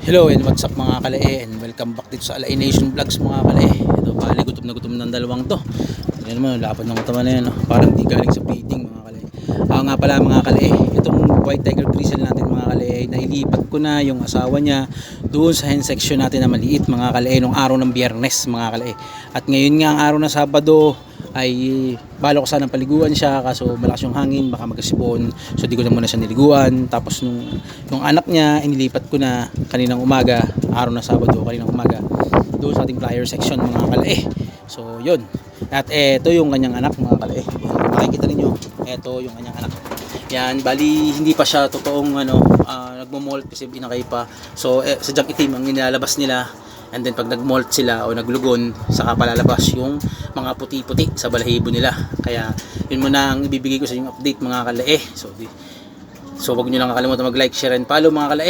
Hello and what's up mga kalae and welcome back dito sa Alay Nation Vlogs mga kalae. Ito bali gutom na gutom ng dalawang to. Yan naman lapad ng utama na yan. Oh. Parang di galing sa feeding mga kalae. Ako nga pala mga kalae, itong white tiger grizzle natin mga kalae, nailipat ko na yung asawa niya doon sa hen section natin na maliit mga kalae nung araw ng biyernes mga kalae. At ngayon nga ang araw ng Sabado ay balo ko sana paliguan siya kaso malakas yung hangin baka magkasipon so di ko na muna siya niliguan. Tapos nung yung anak niya inilipat ko na kaninang umaga araw na Sabado kaninang umaga doon sa ating flyer section mga kalae. So yun. At eto yung kanyang anak mga kalae. Makikita ninyo. Eto yung kanyang anak. Yan bali hindi pa siya totoong ano uh, nagmo-molt kasi binakay pa. So eh, sadyang itim ang nilalabas nila And then pag nag-molt sila o naglugon, saka palalabas yung mga puti-puti sa balahibo nila. Kaya yun muna ang ibibigay ko sa inyong update mga kalae. So, di, so wag nyo lang kakalimutan mag-like, share, and follow mga kalae.